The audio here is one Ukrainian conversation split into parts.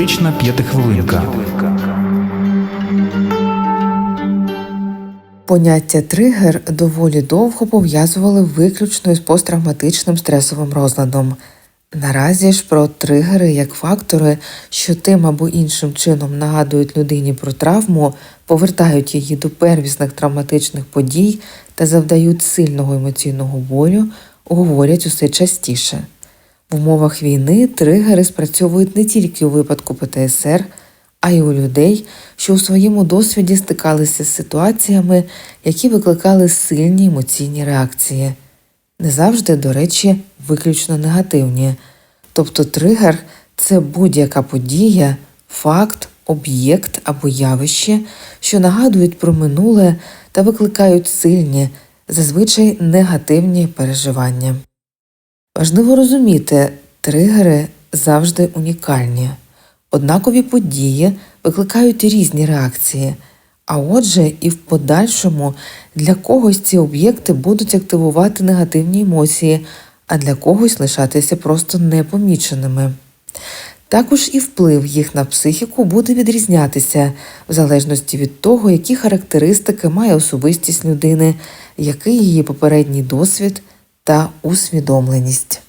Терапевтична п'ятихвилинка. Поняття тригер доволі довго пов'язували виключно із посттравматичним стресовим розладом. Наразі ж про тригери як фактори, що тим або іншим чином нагадують людині про травму, повертають її до первісних травматичних подій та завдають сильного емоційного болю, говорять усе частіше. В умовах війни тригери спрацьовують не тільки у випадку ПТСР, а й у людей, що у своєму досвіді стикалися з ситуаціями, які викликали сильні емоційні реакції. Не завжди, до речі, виключно негативні. Тобто тригер це будь-яка подія, факт, об'єкт або явище, що нагадують про минуле та викликають сильні, зазвичай негативні переживання. Важливо розуміти, тригери завжди унікальні. Однакові події викликають різні реакції, а отже, і в подальшому для когось ці об'єкти будуть активувати негативні емоції, а для когось лишатися просто непоміченими. Також і вплив їх на психіку буде відрізнятися в залежності від того, які характеристики має особистість людини, який її попередній досвід та усвідомленість.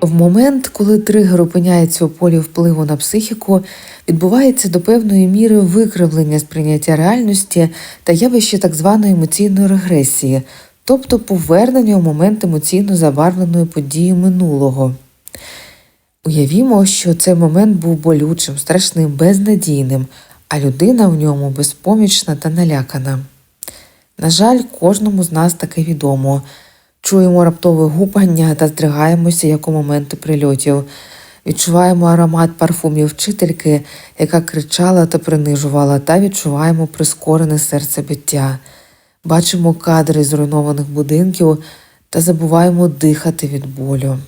В момент, коли тригер опиняється у полі впливу на психіку, відбувається до певної міри викривлення сприйняття реальності та явище так званої емоційної регресії, тобто повернення у момент емоційно забарвленої події минулого. Уявімо, що цей момент був болючим, страшним, безнадійним, а людина в ньому безпомічна та налякана. На жаль, кожному з нас таке відомо. Чуємо раптове гупання та здригаємося, як у моменти прильотів. Відчуваємо аромат парфумів вчительки, яка кричала та принижувала, та відчуваємо прискорене серцебиття. Бачимо кадри зруйнованих будинків та забуваємо дихати від болю.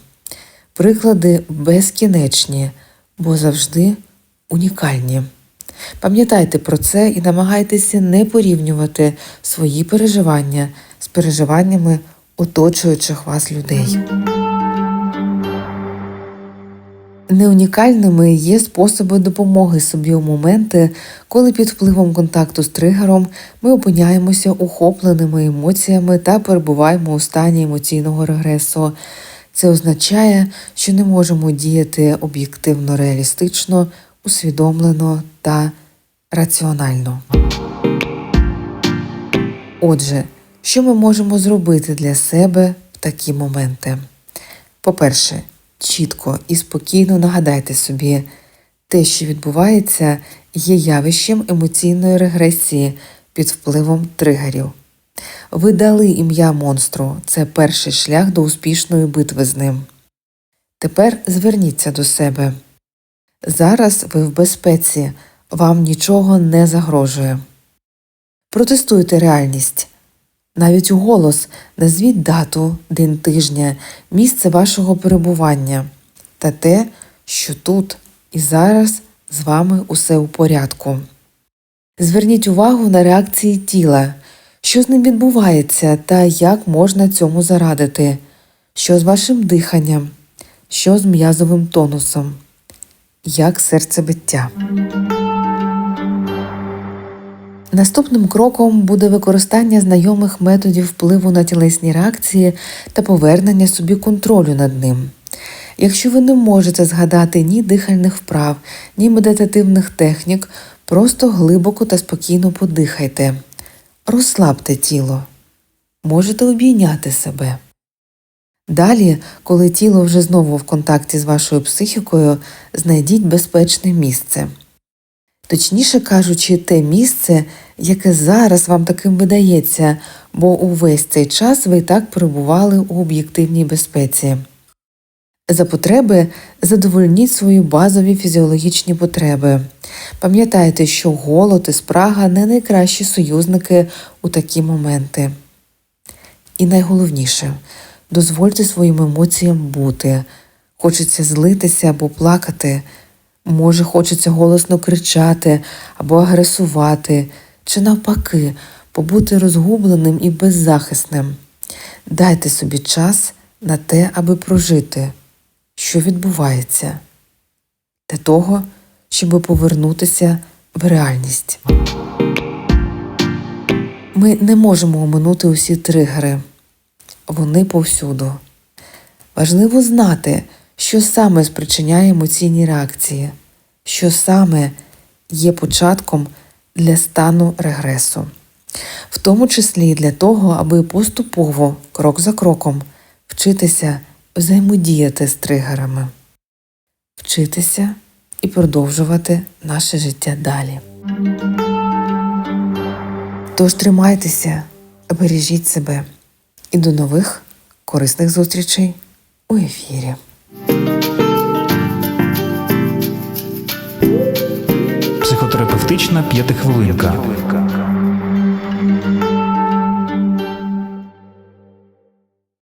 Приклади безкінечні, бо завжди унікальні. Пам'ятайте про це і намагайтеся не порівнювати свої переживання з переживаннями оточуючих вас людей. Неунікальними є способи допомоги собі у моменти, коли під впливом контакту з тригером ми опиняємося ухопленими емоціями та перебуваємо у стані емоційного регресу. Це означає, що не можемо діяти об'єктивно реалістично, усвідомлено та раціонально. Отже, що ми можемо зробити для себе в такі моменти? По-перше, чітко і спокійно нагадайте собі, те, що відбувається, є явищем емоційної регресії під впливом тригерів. Ви дали ім'я монстру, це перший шлях до успішної битви з ним. Тепер зверніться до себе. Зараз ви в безпеці, вам нічого не загрожує. Протестуйте реальність. Навіть у голос назвіть дату, день тижня, місце вашого перебування та те, що тут і зараз з вами усе у порядку. Зверніть увагу на реакції тіла, що з ним відбувається та як можна цьому зарадити, що з вашим диханням, що з м'язовим тонусом, як серцебиття. Наступним кроком буде використання знайомих методів впливу на тілесні реакції та повернення собі контролю над ним. Якщо ви не можете згадати ні дихальних вправ, ні медитативних технік, просто глибоко та спокійно подихайте, розслабте тіло, можете обійняти себе. Далі, коли тіло вже знову в контакті з вашою психікою, знайдіть безпечне місце. Точніше кажучи, те місце, яке зараз вам таким видається, бо увесь цей час ви і так перебували у об'єктивній безпеці. За потреби задовольніть свої базові фізіологічні потреби. Пам'ятайте, що голод і спрага не найкращі союзники у такі моменти. І найголовніше дозвольте своїм емоціям бути. Хочеться злитися або плакати. Може, хочеться голосно кричати або агресувати, чи навпаки, побути розгубленим і беззахисним. Дайте собі час на те, аби прожити, що відбувається, для того, щоб повернутися в реальність. Ми не можемо оминути усі тригери, вони повсюду. Важливо знати, що саме спричиняє емоційні реакції, що саме є початком для стану регресу, в тому числі для того, аби поступово, крок за кроком, вчитися взаємодіяти з тригерами, вчитися і продовжувати наше життя далі. Тож тримайтеся, бережіть себе і до нових корисних зустрічей у ефірі. Психотерапевтична п'ятихвилинка.